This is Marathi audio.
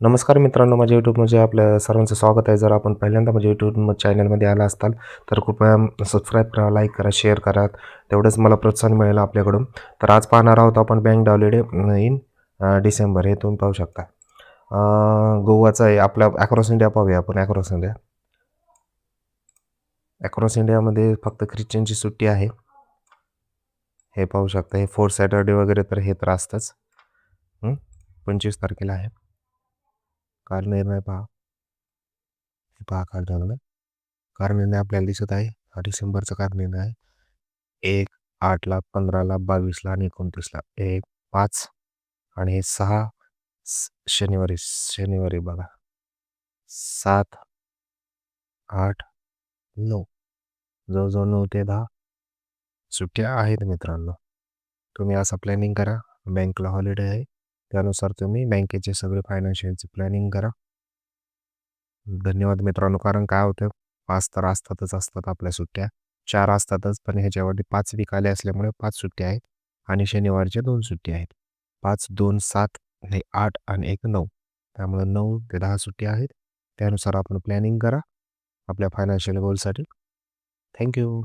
नमस्कार मित्रांनो माझ्या यूट्यूबमध्ये आपल्या सर्वांचं स्वागत आहे. जर आपण पहिल्यांदा माझ्या यूट्यूब चॅनलमध्ये आला असताल तर कृपया सबस्क्राईब करा लाईक करा शेअर करा. तेवढंच मला प्रोत्साहन मिळेल आपल्याकडून. तर आज पाहणार आहोत आपण बँक हॉलिडे इन डिसेंबर. हे तुम्ही पाहू शकता. गोवाचा आहे आपल्या अक्रॉस इंडिया पाहूया आपण अक्रॉस इंडिया अक्रॉस इंडियामध्ये फक्त ख्रिश्चनची सुट्टी आहे. हे पाहू शकता. हे फोर्थ सॅटर्डे वगैरे तर हे तर असतंच. पंचवीस तारखेला आहे. कार निर्णय पहा. हे पहा कार निर्णय कार निर्णय आपल्याला दिसत आहे. हा डिसेंबरचा कार निर्णय आहे एक आठला पंधराला बावीसला आणि एकोणतीसला. एक पाच आणि हे सहा शनिवारी शनिवारी बघा. सात आठ नऊ. जवळजवळ नऊ ते दहा. सुट्ट्या आहेत मित्रांनो. तुम्ही असं प्लॅनिंग करा. बँकला हॉलिडे आहे. त्यानुसार तुम्ही बँकेचे सगळे फायनान्शियलचे प्लॅनिंग करा. धन्यवाद मित्रांनो कारण काय होतं? पाच तर असतातच असतात आपल्या सुट्ट्या. चार असतातच पण ह्याच्यावरती पाच वीक आले असल्यामुळे पाच सुट्ट्या आहेत आणि शनिवारच्या दोन सुट्ट्या आहेत. पाच दोन सात हे आठ आणि एक नऊ. त्यामुळे नऊ ते दहा सुट्ट्या आहेत. त्यानुसार आपण प्लॅनिंग करा. आपल्या फायनान्शियल गोलसाठी थँक्यू